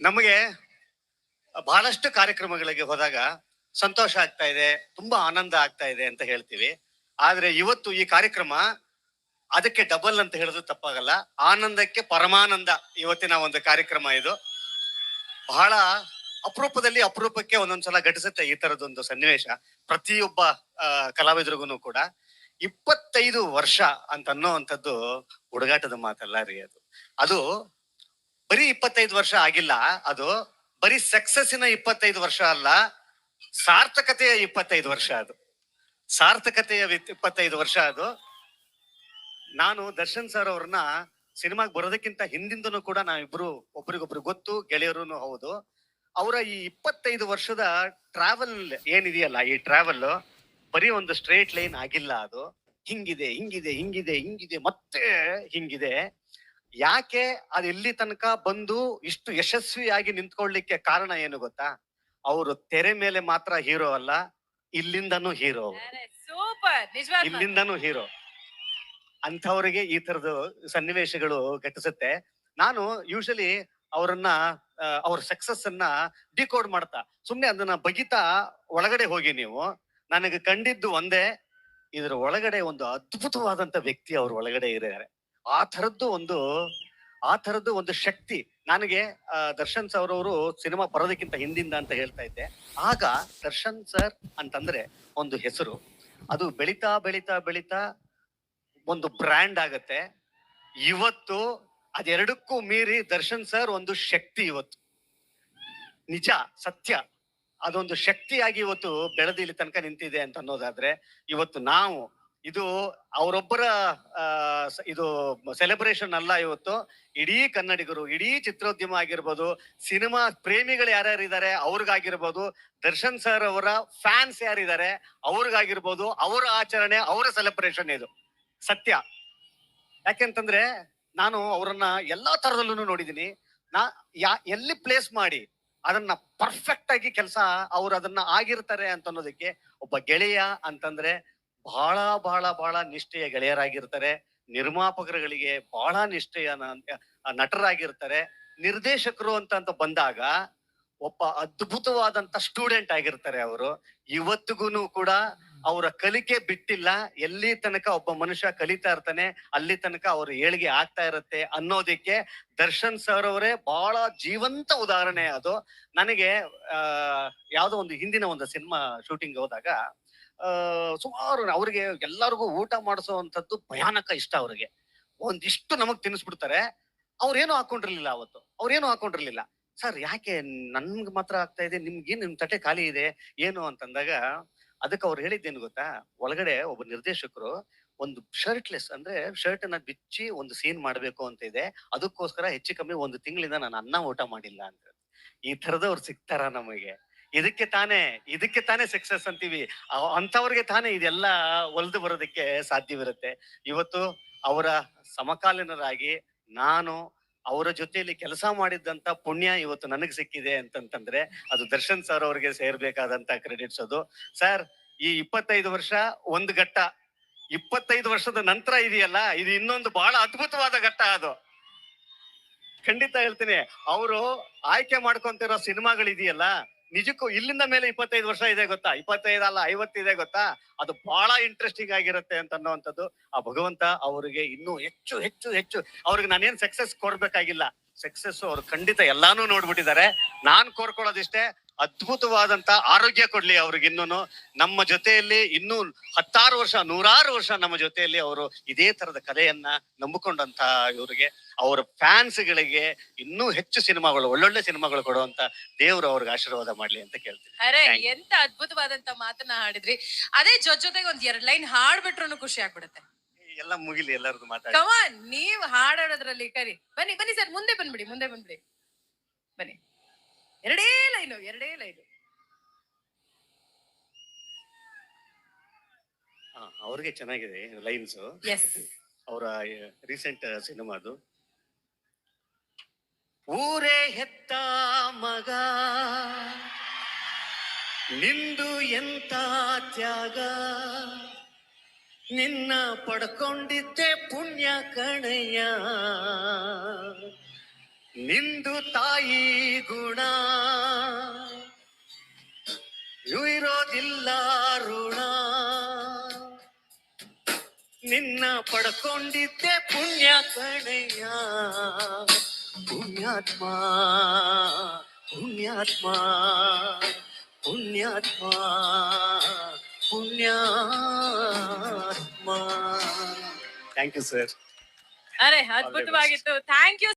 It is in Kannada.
ನಮಗೆ ಬಹಳಷ್ಟು ಕಾರ್ಯಕ್ರಮಗಳಿಗೆ ಹೋದಾಗ ಸಂತೋಷ ಆಗ್ತಾ ಇದೆ, ತುಂಬಾ ಆನಂದ ಆಗ್ತಾ ಇದೆ ಅಂತ ಹೇಳ್ತೀವಿ. ಆದ್ರೆ ಇವತ್ತು ಈ ಕಾರ್ಯಕ್ರಮ ಅದಕ್ಕೆ ಡಬಲ್ ಅಂತ ಹೇಳಿದ್ರು ತಪ್ಪಾಗಲ್ಲ. ಆನಂದಕ್ಕೆ ಪರಮಾನಂದ ಇವತ್ತಿನ ಒಂದು ಕಾರ್ಯಕ್ರಮ ಇದು. ಬಹಳ ಅಪರೂಪದಲ್ಲಿ ಅಪರೂಪಕ್ಕೆ ಒಂದೊಂದ್ಸಲ ಘಟಿಸುತ್ತೆ ಈ ತರದೊಂದು ಸನ್ನಿವೇಶ, ಪ್ರತಿಯೊಬ್ಬ ಕಲಾವಿದರಿಗೂ ಕೂಡ. ಇಪ್ಪತ್ತೈದು ವರ್ಷ ಅಂತ ಅನ್ನೋವಂಥದ್ದು ಹುಡುಗಾಟದ ಮಾತಲ್ಲ ರೀ ಅದು. ಅದು ಬರೀ ಇಪ್ಪತ್ತೈದು ವರ್ಷ ಆಗಿಲ್ಲ ಅದು, ಬರೀ ಸಕ್ಸಸ್ಸಿನ ಇಪ್ಪತ್ತೈದು ವರ್ಷ ಅಲ್ಲ, ಸಾರ್ಥಕತೆಯ ಇಪ್ಪತ್ತೈದು ವರ್ಷ ಅದು. ಸಾರ್ಥಕತೆಯ ಇಪ್ಪತ್ತೈದು ವರ್ಷ ಅದು. ನಾನು ದರ್ಶನ್ ಸರ್ ಅವ್ರನ್ನ ಸಿನಿಮಾಗ್ ಬರೋದಕ್ಕಿಂತ ಹಿಂದಿಂದನೂ ಕೂಡ ನಾವಿಬ್ರು, ಒಬ್ರಿಗೊಬ್ರು ಗೊತ್ತು ಗೆಳೆಯರು ಹೌದು. ಅವರ ಈ ಇಪ್ಪತ್ತೈದು ವರ್ಷದ ಟ್ರಾವೆಲ್ ಏನಿದೆಯಲ್ಲ, ಈ ಟ್ರಾವೆಲ್ ಬರೀ ಒಂದು ಸ್ಟ್ರೇಟ್ ಲೈನ್ ಆಗಿಲ್ಲ ಅದು. ಹಿಂಗಿದೆ ಹಿಂಗಿದೆ ಹಿಂಗಿದೆ ಹಿಂಗಿದೆ, ಮತ್ತೆ ಹಿಂಗಿದೆ. ಯಾಕೆ ಅದು ಇಲ್ಲಿ ತನಕ ಬಂದು ಇಷ್ಟು ಯಶಸ್ವಿಯಾಗಿ ನಿಂತ್ಕೊಳ್ಳಿಕ್ಕೆ ಕಾರಣ ಏನು ಗೊತ್ತಾ? ಅವರು ತೆರೆ ಮೇಲೆ ಮಾತ್ರ ಹೀರೋ ಅಲ್ಲ ಇಲ್ಲಿಂದನೂ ಹೀರೋ ಸೂಪರ್ ಇಲ್ಲಿಂದನೂ ಹೀರೋ. ಅಂಥವ್ರಿಗೆ ಈ ತರದ ಸನ್ನಿವೇಶಗಳು ಘಟಿಸುತ್ತೆ. ನಾನು ಯೂಶಲಿ ಅವರನ್ನ ಅವ್ರ ಸಕ್ಸಸ್ ಅನ್ನ ಡಿಕೋಡ್ ಮಾಡ್ತಾ. ಸುಮ್ನೆ ಅದನ್ನ ಬಗಿತಾ ಒಳಗಡೆ ಹೋಗಿ ನೀವು. ನನಗೆ ಕಂಡಿದ್ದು ಒಂದೇ ಇದ್ರ ಒಳಗಡೆ ಒಂದು ಅದ್ಭುತವಾದಂತ ವ್ಯಕ್ತಿ ಅವ್ರ ಒಳಗಡೆ ಇದ್ದಾರೆ. ಆ ಥರದ್ದು ಒಂದು, ಆ ಥರದ್ದು ಒಂದು ಶಕ್ತಿ. ನನಗೆ ದರ್ಶನ್ ಸರ್ ಅವರು ಸಿನಿಮಾ ಬರೋದಕ್ಕಿಂತ ಹಿಂದಿಂದ ಅಂತ ಹೇಳ್ತಾ ಇದ್ದೆ. ಆಗ ದರ್ಶನ್ ಸರ್ ಅಂತಂದ್ರೆ ಒಂದು ಹೆಸರು. ಅದು ಬೆಳೀತಾ ಬೆಳೀತಾ ಬೆಳೀತಾ ಒಂದು ಬ್ರ್ಯಾಂಡ್ ಆಗತ್ತೆ. ಇವತ್ತು ಅದೆರಡಕ್ಕೂ ಮೀರಿ ದರ್ಶನ್ ಸರ್ ಒಂದು ಶಕ್ತಿ ಇವತ್ತು. ನಿಜ, ಸತ್ಯ. ಅದೊಂದು ಶಕ್ತಿಯಾಗಿ ಇವತ್ತು ಬೆಳೆದು ಇಲ್ಲಿ ತನಕ ನಿಂತಿದೆ ಅಂತ ಅನ್ನೋದಾದ್ರೆ, ಇವತ್ತು ನಾವು ಇದು ಅವರೊಬ್ಬರ ಇದು ಸೆಲೆಬ್ರೇಷನ್ ಅಲ್ಲ ಇವತ್ತು. ಇಡೀ ಕನ್ನಡಿಗರು, ಇಡೀ ಚಿತ್ರೋದ್ಯಮ ಆಗಿರ್ಬೋದು, ಸಿನಿಮಾ ಪ್ರೇಮಿಗಳು ಯಾರ್ಯಾರಿದ್ದಾರೆ ಅವ್ರಿಗಾಗಿರ್ಬೋದು, ದರ್ಶನ್ ಸರ್ ಅವರ ಫ್ಯಾನ್ಸ್ ಯಾರಿದ್ದಾರೆ ಅವ್ರಿಗಾಗಿರ್ಬೋದು, ಅವರ ಆಚರಣೆ, ಅವರ ಸೆಲೆಬ್ರೇಷನ್ ಇದು. ಸತ್ಯ. ಯಾಕೆಂತಂದ್ರೆ ನಾನು ಅವರನ್ನ ಎಲ್ಲಾ ತರದಲ್ಲೂ ನೋಡಿದೀನಿ ನಾ, ಯಾ, ಎಲ್ಲಿ ಪ್ಲೇಸ್ ಮಾಡಿ ಅದನ್ನ ಪರ್ಫೆಕ್ಟ್ ಆಗಿ ಕೆಲಸ ಅವ್ರು ಅದನ್ನ ಆಗಿರ್ತಾರೆ ಅಂತ ಅನ್ನೋದಕ್ಕೆ ಒಬ್ಬ ಗೆಳೆಯ ಅಂತಂದ್ರೆ ಬಹಳ ಬಹಳ ಬಹಳ ನಿಷ್ಠೆಯ ಗೆಳೆಯರಾಗಿರ್ತಾರೆ. ನಿರ್ಮಾಪಕರುಗಳಿಗೆ ಬಹಳ ನಿಷ್ಠೆಯ ನಟರಾಗಿರ್ತಾರೆ. ನಿರ್ದೇಶಕರು ಅಂತ ಅಂತ ಬಂದಾಗ ಒಬ್ಬ ಅದ್ಭುತವಾದಂತ ಸ್ಟೂಡೆಂಟ್ ಆಗಿರ್ತಾರೆ ಅವರು. ಇವತ್ತಿಗೂ ಕೂಡ ಅವರ ಕಲಿಕೆ ಬಿಟ್ಟಿಲ್ಲ. ಎಲ್ಲಿ ತನಕ ಒಬ್ಬ ಮನುಷ್ಯ ಕಲಿತಾ ಇರ್ತಾನೆ, ಅಲ್ಲಿ ತನಕ ಅವ್ರ ಏಳಿಗೆ ಆಗ್ತಾ ಇರುತ್ತೆ ಅನ್ನೋದಕ್ಕೆ ದರ್ಶನ್ ಸರ್ ಅವರೇ ಬಹಳ ಜೀವಂತ ಉದಾಹರಣೆ ಅದು. ನನಗೆ, ಆ, ಯಾವ್ದೋ ಒಂದು ಹಿಂದಿನ ಒಂದು ಸಿನಿಮಾ ಶೂಟಿಂಗ್ ಹೋದಾಗ ಸುಮಾರು ಅವ್ರಿಗೆ ಎಲ್ಲರಿಗೂ ಊಟ ಮಾಡಿಸುವಂತದ್ದು ಭಯಾನಕ ಇಷ್ಟ ಅವ್ರಿಗೆ. ಒಂದಿಷ್ಟು ನಮಗ್ ತಿನ್ನಿಸ್ಬಿಡ್ತಾರೆ ಅವ್ರೇನು ಹಾಕೊಂಡಿರ್ಲಿಲ್ಲ ಅವತ್ತು. ಅವ್ರೇನು ಹಾಕೊಂಡಿರ್ಲಿಲ್ಲ. ಸರ್, ಯಾಕೆ ನನ್ಗೆ ಮಾತ್ರ ಆಗ್ತಾ ಇದೆ? ನಿಮ್ಗೆ ನಿಮ್ ತಟ್ಟೆ ಖಾಲಿ ಇದೆ? ಏನು? ಅಂತಂದಾಗ ಅದಕ್ಕೆ ಅವ್ರು ಹೇಳಿದ್ದೇನು ಗೊತ್ತಾ? ಒಳಗಡೆ ಒಬ್ಬ ನಿರ್ದೇಶಕರು ಒಂದು ಶರ್ಟ್ಲೆಸ್ ಅಂದ್ರೆ ಶರ್ಟ್ ಅನ್ನ ಬಿಚ್ಚಿ ಒಂದು ಸೀನ್ ಮಾಡ್ಬೇಕು ಅಂತ ಇದೆ. ಅದಕ್ಕೋಸ್ಕರ ಹೆಚ್ಚು ಕಮ್ಮಿ ಒಂದು ತಿಂಗಳಿಂದ ನಾನು ಅನ್ನ ಊಟ ಮಾಡಿಲ್ಲ ಅಂತ. ಈ ತರದವ್ರು ಸಿಗ್ತಾರ ನಮಗೆ? ಇದಕ್ಕೆ ತಾನೇ ಇದಕ್ಕೆ ತಾನೇ ಸಕ್ಸಸ್ ಅಂತೀವಿ. ಅಂಥವ್ರಿಗೆ ತಾನೇ ಇದೆಲ್ಲ ಒಲಿದು ಬರೋದಕ್ಕೆ ಸಾಧ್ಯವಿರುತ್ತೆ. ಇವತ್ತು ಅವರ ಸಮಕಾಲೀನರಾಗಿ ನಾನು ಅವರ ಜೊತೆಯಲ್ಲಿ ಕೆಲಸ ಮಾಡಿದ್ದಂತ ಪುಣ್ಯ ಇವತ್ತು ನನಗೆ ಸಿಕ್ಕಿದೆ ಅಂತಂತಂದ್ರೆ ಅದು ದರ್ಶನ್ ಸರ್ ಅವರಿಗೆ ಸೇರ್ಬೇಕಾದಂತ ಕ್ರೆಡಿಟ್ಸ್ ಅದು. ಸರ್ ಈ ಇಪ್ಪತ್ತೈದು ವರ್ಷ ಒಂದು ಘಟ್ಟ. ಇಪ್ಪತ್ತೈದು ವರ್ಷದ ನಂತರ ಇದೆಯಲ್ಲ, ಇದು ಇನ್ನೊಂದು ಬಹಳ ಅದ್ಭುತವಾದ ಘಟ್ಟ ಅದು. ಖಂಡಿತ ಹೇಳ್ತೀನಿ, ಅವರು ಆಯ್ಕೆ ಮಾಡ್ಕೊಂತಿರೋ ಸಿನಿಮಾಗಳಿದೆಯಲ್ಲ ನಿಜಕ್ಕೂ ಇಲ್ಲಿಂದ ಮೇಲೆ ಇಪ್ಪತ್ತೈದು ವರ್ಷ ಇದೆ ಗೊತ್ತಾ? ಇಪ್ಪತ್ತೈದು ಅಲ್ಲ ಇದೆ ಗೊತ್ತಾ? ಅದು ಬಹಳ ಇಂಟ್ರೆಸ್ಟಿಂಗ್ ಆಗಿರುತ್ತೆ ಅಂತ ಅನ್ನುವಂಥದ್ದು ಆ ಭಗವಂತ ಅವರಿಗೆ ಇನ್ನೂ ಹೆಚ್ಚು ಹೆಚ್ಚು ಹೆಚ್ಚು. ಅವ್ರಿಗೆ ನಾನೇನ್ ಸಕ್ಸಸ್ ಕೊಡ್ಬೇಕಾಗಿಲ್ಲ. ಸಕ್ಸಸ್ ಅವ್ರು ಖಂಡಿತ ಎಲ್ಲಾನು ನೋಡ್ಬಿಟ್ಟಿದ್ದಾರೆ. ನಾನ್ ಕೋರ್ಕೊಳ್ಳೋದಿಷ್ಟೇ ಅದ್ಭುತವಾದಂತ ಆರೋಗ್ಯ ಕೊಡ್ಲಿ ಅವ್ರಿಗೆ ಇನ್ನೂ ನಮ್ಮ ಜೊತೆಯಲ್ಲಿ ಇನ್ನೂ ಹತ್ತಾರು ವರ್ಷ ನೂರಾರು ವರ್ಷ ನಮ್ಮ ಜೊತೆಯಲ್ಲಿ ಅವರು ಇದೇ ತರದ ಕಲೆಯನ್ನ ನಂಬಿಕೊಂಡಂತ ಇವರಿಗೆ. ಅವರ ಫ್ಯಾನ್ಸ್ ಗಳಿಗೆ ಇನ್ನೂ ಹೆಚ್ಚು ಸಿನಿಮಾಗಳು ಒಳ್ಳೊಳ್ಳೆ ಸಿನಿಮಾಗಳು ಕೊಡುವಂತ ದೇವರು ಅವ್ರಿಗೆ ಆಶೀರ್ವಾದ ಮಾಡ್ಲಿ ಅಂತ ಕೇಳ್ತೀನಿ. ಅರೆ ಎಂತ ಅದ್ಭುತವಾದಂತ ಮಾತನ್ನ ಹಾಡಿದ್ರಿ. ಅದೇ ಜೊತೆ ಜೊತೆಗೆ ಒಂದ್ ಎರಡ್ ಲೈನ್ ಹಾಡ್ಬಿಟ್ರು ಖುಷಿ ಆಗ್ಬಿಡುತ್ತೆ. ಎಲ್ಲ ಮುಗಿಲಿ ಎಲ್ಲರದು ಮಾತಾಡಿ. ಕಮಾನ್ ನೀವ್ ಹಾಡೋದ್ರಲ್ಲಿ ಕರಿ. ಬನ್ನಿ ಬನ್ನಿ ಸರ್ ಮುಂದೆ ಬಂದ್ಬಿಡಿ ಮುಂದೆ ಬಂದ್ಬಿಡಿ. ಬನ್ನಿ. ಎರಡೇ ಲೈನು ಎರಡೇ ಲೈನು. ಅವ್ರಿಗೆ ಚೆನ್ನಾಗಿದೆ ಲೈನ್ಸ್. ಅವರ ರೀಸೆಂಟ್ ಸಿನಿಮಾದು. ಊರೇ ಹೆತ್ತ ಮಗ ನಿಂದು ಎಂತ ತ್ಯಾಗ ನಿನ್ನ ಪಡ್ಕೊಂಡಿದ್ದೆ ಪುಣ್ಯ ಕಣಯ್ಯ ನಿಂದು ತಾಯಿ ಗುಣ ನಿನ್ನ ಪಡ್ಕೊಂಡಿದ್ದೆ ಪುಣ್ಯ ಕಣಯ್ಯ. ಪುಣ್ಯಾತ್ಮ ಪುಣ್ಯಾತ್ಮ ಪುಣ್ಯಾತ್ಮ ಪುಣ್ಯಾತ್ಮ. ಥ್ಯಾಂಕ್ ಯು ಸರ್ ಅರೆ ಅದ್ಭುತವಾಗಿತ್ತು. Thank you